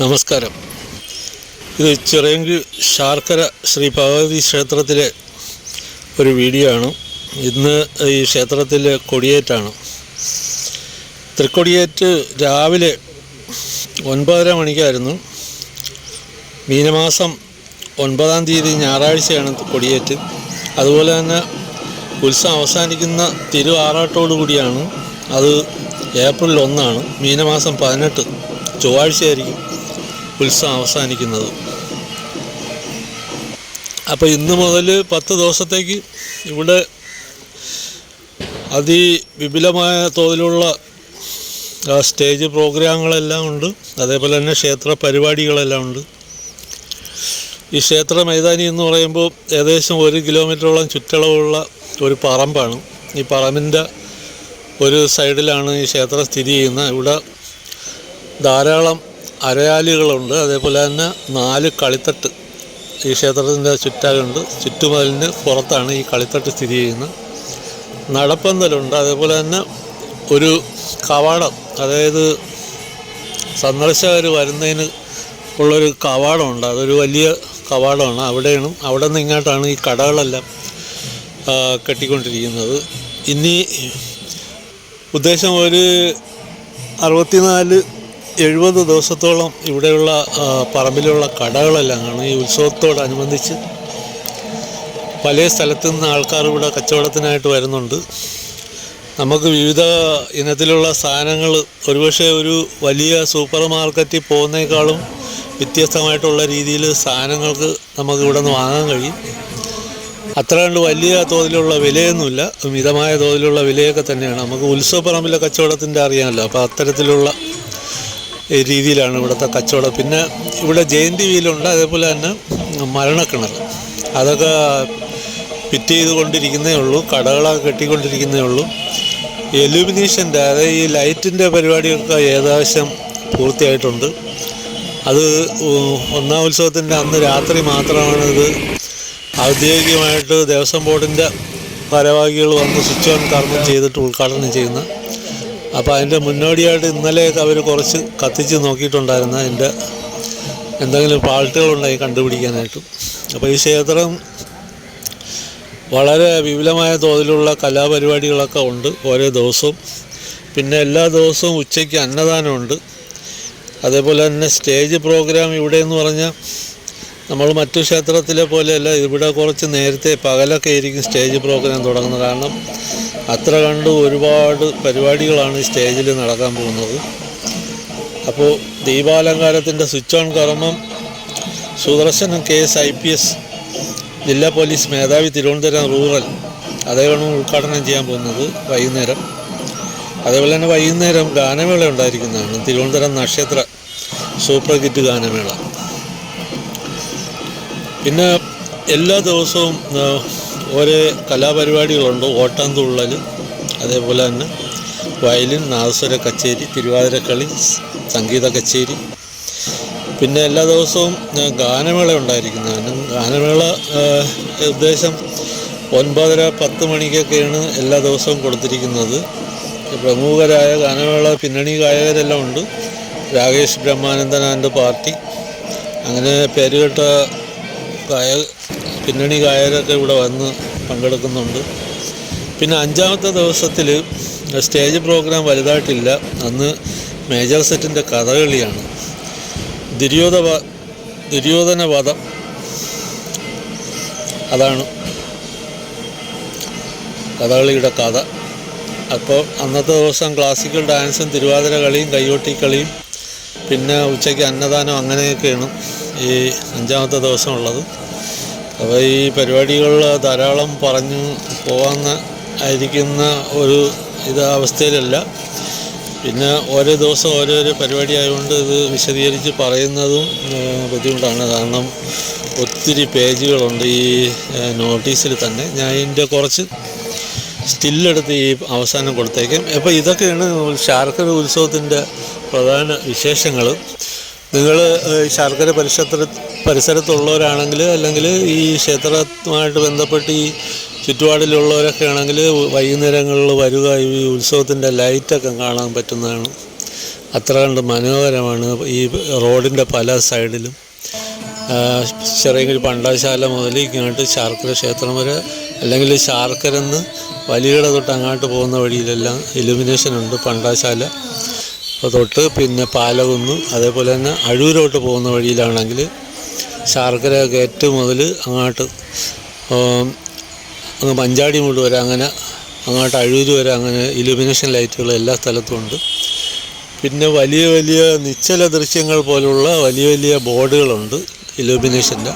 നമസ്കാരം. ഇത് ചിറയങ്കി ശാർക്കര ശ്രീ ഭഗവതി ക്ഷേത്രത്തിലെ ഒരു വീഡിയോ ആണ്. ഇന്ന് ഈ ക്ഷേത്രത്തിൽ കൊടിയേറ്റാണ്. തൃക്കൊടിയേറ്റ് രാവിലെ ഒൻപതര മണിക്കായിരുന്നു. മീനമാസം ഒൻപതാം തീയതി ഞായറാഴ്ചയാണ് കൊടിയേറ്റ്. അതുപോലെ തന്നെ ഉത്സവം അവസാനിക്കുന്ന തിരു കൂടിയാണ്. അത് ഏപ്രിൽ ഒന്നാണ്. മീനമാസം പതിനെട്ട് ചൊവ്വാഴ്ചയായിരിക്കും. ഉത്സവം അവസാനിക്കുന്നത്. അപ്പോൾ ഇന്ന് മുതൽ പത്ത് ദിവസത്തേക്ക് ഇവിടെ അതിവിപുലമായ തോതിലുള്ള സ്റ്റേജ് പ്രോഗ്രാമുകളെല്ലാം ഉണ്ട്. അതേപോലെ തന്നെ ക്ഷേത്ര പരിപാടികളെല്ലാം ഉണ്ട്. ഈ ക്ഷേത്ര മൈതാനി എന്ന് പറയുമ്പോൾ ഏകദേശം ഒരു കിലോമീറ്ററോളം ചുറ്റളവുള്ള ഒരു പറമ്പാണ്. ഈ പറമ്പിന്റെ ഒരു സൈഡിലാണ് ഈ ക്ഷേത്രം സ്ഥിതി ചെയ്യുന്നത്. ഇവിടെ ധാരാളം അരയാലുകളുണ്ട്. അതേപോലെ തന്നെ നാല് കളിത്തട്ട് ഈ ക്ഷേത്രത്തിന്റെ ചുറ്റാകുണ്ട് ചുറ്റുമതിലിന് പുറത്താണ് ഈ കളിത്തട്ട് സ്ഥിതി ചെയ്യുന്നത്. നടപ്പന്തലുണ്ട്. അതേപോലെ തന്നെ ഒരു കവാടം. അതായത് സന്ദർശകർ വരുന്നതിന് ഉള്ളൊരു കവാടമുണ്ട്. അതൊരു വലിയ കവാടമാണ്. അവിടെയാണ് അവിടെ നിന്ന് ഇങ്ങോട്ടാണ് ഈ കടകളെല്ലാം കെട്ടിക്കൊണ്ടിരിക്കുന്നത്. ഇനി ഉദ്ദേശം ഒരു അറുപത്തിനാല് എഴുപത് ദിവസത്തോളം ഇവിടെയുള്ള പറമ്പിലുള്ള കടകളെല്ലാം കാണും ഈ ഉത്സവത്തോടനുബന്ധിച്ച് പല സ്ഥലത്തു നിന്ന് ആൾക്കാർ ഇവിടെ കച്ചവടത്തിനായിട്ട് വരുന്നുണ്ട്. നമുക്ക് വിവിധ ഇനത്തിലുള്ള സാധനങ്ങൾ ഒരുപക്ഷെ ഒരു വലിയ സൂപ്പർ മാർക്കറ്റിൽ പോകുന്നേക്കാളും വ്യത്യസ്തമായിട്ടുള്ള രീതിയിൽ സാധനങ്ങൾക്ക് നമുക്ക് ഇവിടെ നിന്ന് വാങ്ങാൻ കഴിയും. അത്ര കണ്ട് വലിയ തോതിലുള്ള വിലയൊന്നുമില്ല. മിതമായ തോതിലുള്ള വിലയൊക്കെ തന്നെയാണ്. നമുക്ക് ഉത്സവപ്പറമ്പിലെ കച്ചവടത്തിന്റെ അറിയാമല്ലോ. അപ്പോൾ അത്തരത്തിലുള്ള രീതിയിലാണ് ഇവിടുത്തെ കച്ചവടം. പിന്നെ ഇവിടെ ജയന്തി വീലുണ്ട് അതേപോലെ തന്നെ മരണക്കിണർ. അതൊക്കെ ഫിറ്റ് ചെയ്തുകൊണ്ടിരിക്കുന്നേ ഉള്ളൂ കടകളൊക്കെ കെട്ടിക്കൊണ്ടിരിക്കുന്നേ ഉള്ളൂ. എലുമിനേഷന്റെ അതായത് ഈ ലൈറ്റിന്റെ പരിപാടിയൊക്കെ ഏകദേശം പൂർത്തിയായിട്ടുണ്ട്. അത് ഒന്നാം ഉത്സവത്തിന്റെ അന്ന് രാത്രി മാത്രമാണ് ഇത് ഔദ്യോഗികമായിട്ട് ദേവസ്വം ബോർഡിന്റെ ഭാരവാഹികൾ വന്ന് സ്വിച്ച് ഓൺ കർമ്മം ചെയ്തിട്ട് ഉദ്ഘാടനം ചെയ്യുന്ന അപ്പോൾ അതിന്റെ മുന്നോടിയായിട്ട് ഇന്നലെയൊക്കെ അവർ കുറച്ച് കത്തിച്ച് നോക്കിയിട്ടുണ്ടായിരുന്നു അതിന്റെ എന്തെങ്കിലും ഫാൾട്ടുകളുണ്ടായി കണ്ടുപിടിക്കാനായിട്ട്. അപ്പോൾ ഈ ക്ഷേത്രം വളരെ വിപുലമായ തോതിലുള്ള കലാപരിപാടികളൊക്കെ ഉണ്ട് ഓരോ ദിവസവും. പിന്നെ എല്ലാ ദിവസവും ഉച്ചയ്ക്ക് അന്നദാനമുണ്ട്. അതേപോലെ തന്നെ സ്റ്റേജ് പ്രോഗ്രാം ഇവിടെ എന്ന് പറഞ്ഞാൽ നമ്മൾ മറ്റു ക്ഷേത്രത്തിലെ പോലെയല്ല ഇവിടെ കുറച്ച് നേരത്തെ പകലൊക്കെ ആയിരിക്കും സ്റ്റേജ് പ്രോഗ്രാം തുടങ്ങുന്നത്. കാരണം അത്ര കണ്ട് ഒരുപാട് പരിപാടികളാണ് സ്റ്റേജിൽ നടക്കാൻ പോകുന്നത്. അപ്പോൾ ദീപാലങ്കാരത്തിന്റെ സ്വിച്ച് ഓൺ കർമ്മം Sudarshanam K S I P S ജില്ലാ പോലീസ് മേധാവി തിരുവനന്തപുരം റൂറൽ അദ്ദേഹമാണ് ഉദ്ഘാടനം ചെയ്യാൻ പോകുന്നത് വൈകുന്നേരം. അതേപോലെ തന്നെ വൈകുന്നേരം ഗാനമേള ഉണ്ടായിരിക്കുന്നതാണ്. തിരുവനന്തപുരം നക്ഷത്ര സൂപ്പർ കിറ്റ് ഗാനമേള. പിന്നെ എല്ലാ ദിവസവും ഓരോ കലാപരിപാടികളുണ്ട്. ഓട്ടാന്തുള്ളൽ അതേപോലെ തന്നെ വയലിൻ നാദസ്വര കച്ചേരി തിരുവാതിരക്കളി സംഗീത കച്ചേരി. പിന്നെ എല്ലാ ദിവസവും ഗാനമേള ഉണ്ടായിരിക്കുന്നതാണ് ഗാനമേള ഉദ്ദേശം ഒൻപതര പത്ത് മണിക്കൊക്കെയാണ് എല്ലാ ദിവസവും കൊടുത്തിരിക്കുന്നത്. പ്രമുഖരായ ഗാനമേള പിന്നണി ഗായകരെല്ലാം ഉണ്ട്. Rakesh Brahmanandan and party. അങ്ങനെ പേരുകേട്ട ഗായ പിന്നണി ഗായകരൊക്കെ ഇവിടെ വന്ന് പങ്കെടുക്കുന്നുണ്ട്. പിന്നെ അഞ്ചാമത്തെ ദിവസത്തിൽ സ്റ്റേജ് പ്രോഗ്രാം വലുതായിട്ടില്ല. അന്ന് മേജർ സെറ്റിന്റെ കഥകളിയാണ്. ദുര്യോധ ദുര്യോധന വധം അതാണ് കഥകളിയുടെ കഥ. അപ്പോൾ അന്നത്തെ ദിവസം ക്ലാസിക്കൽ ഡാൻസും തിരുവാതിര കളിയും കയ്യോട്ടി കളിയും പിന്നെ ഉച്ചയ്ക്ക് അന്നദാനം അങ്ങനെയൊക്കെയാണ് ഈ അഞ്ചാമത്തെ ദിവസം ഉള്ളത്. അപ്പോൾ ഈ പരിപാടികൾ ധാരാളം പറഞ്ഞു പോകാൻ ആയിരിക്കുന്ന ഒരു ഇത് അവസ്ഥയിലല്ല. പിന്നെ ഓരോ ദിവസം ഓരോരോ പരിപാടി ആയതുകൊണ്ട് ഇത് വിശദീകരിച്ച് പറയുന്നതും ബുദ്ധിമുട്ടാണ്. കാരണം ഒത്തിരി പേജുകളുണ്ട് ഈ നോട്ടീസിൽ തന്നെ. ഞാൻ ഇതിന്റെ കുറച്ച് സ്റ്റില്ലെടുത്ത് ഈ അവസാനം കൊടുത്തേക്കും. അപ്പോൾ ഇതൊക്കെയാണ് ശാർക്കര ഉത്സവത്തിന്റെ പ്രധാന വിശേഷങ്ങൾ. നിങ്ങൾ ശാർക്കര പരിസരത്ത് പരിസരത്തുള്ളവരാണെങ്കിൽ അല്ലെങ്കിൽ ഈ ക്ഷേത്രവുമായിട്ട് ബന്ധപ്പെട്ട് ഈ ചുറ്റുപാടിലുള്ളവരൊക്കെ ആണെങ്കിൽ വൈകുന്നേരങ്ങളിൽ വരിക ഈ ഉത്സവത്തിന്റെ ലൈറ്റൊക്കെ കാണാൻ പറ്റുന്നതാണ്. അത്ര കണ്ട് മനോഹരമാണ് ഈ റോഡിന്റെ പല സൈഡിലും. ചെറിയ പണ്ടാശാല മുതൽ ഇങ്ങോട്ട് ശാർക്കര ക്ഷേത്രം വരെ അല്ലെങ്കിൽ ശാർക്കരന്ന് വലിയട തൊട്ട് അങ്ങോട്ട് പോകുന്ന വഴിയിലെല്ലാം ഇലുമിനേഷൻ ഉണ്ട് പണ്ടാശാല. തൊട്ട് പിന്നെ പാലകുന്ന് അതേപോലെ തന്നെ അഴൂരോട്ട് പോകുന്ന വഴിയിലാണെങ്കിൽ ശാർക്കര ഗേറ്റ് മുതൽ അങ്ങോട്ട് അങ്ങ് മഞ്ചാടി മുള്ളു വരെ അങ്ങനെ അങ്ങോട്ട് അഴൂര് വരെ അങ്ങനെ ഇലുമിനേഷൻ ലൈറ്റുകൾ എല്ലാ സ്ഥലത്തും ഉണ്ട്. പിന്നെ വലിയ വലിയ നിശ്ചല ദൃശ്യങ്ങൾ പോലുള്ള വലിയ വലിയ ബോർഡുകളുണ്ട് ഇലുമിനേഷന്റെ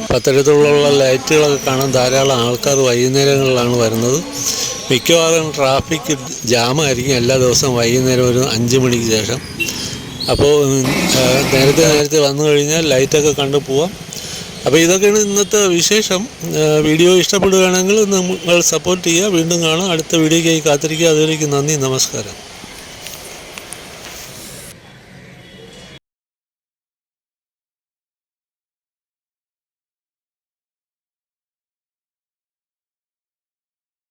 അപ്പം അത്തരത്തിലുള്ള ലൈറ്റുകളൊക്കെ കാണാൻ ധാരാളം ആൾക്കാർ വൈകുന്നേരങ്ങളിലാണ് വരുന്നത്. മിക്കവാറും ട്രാഫിക് ജാമായിരിക്കും എല്ലാ ദിവസവും വൈകുന്നേരം ഒരു അഞ്ച് മണിക്ക് ശേഷം. അപ്പോൾ നേരത്തെ നേരത്തെ വന്നു കഴിഞ്ഞാൽ ലൈറ്റൊക്കെ കണ്ടു പോവാം. അപ്പോൾ ഇതൊക്കെയാണ് ഇന്നത്തെ വിശേഷം. വീഡിയോ ഇഷ്ടപ്പെടുകയാണെങ്കിൽ നിങ്ങൾ സപ്പോർട്ട് ചെയ്യുക. വീണ്ടും കാണാം. അടുത്ത വീഡിയോയ്ക്കായി കാത്തിരിക്കുക. അതുവരേക്കും നന്ദി. നമസ്കാരം.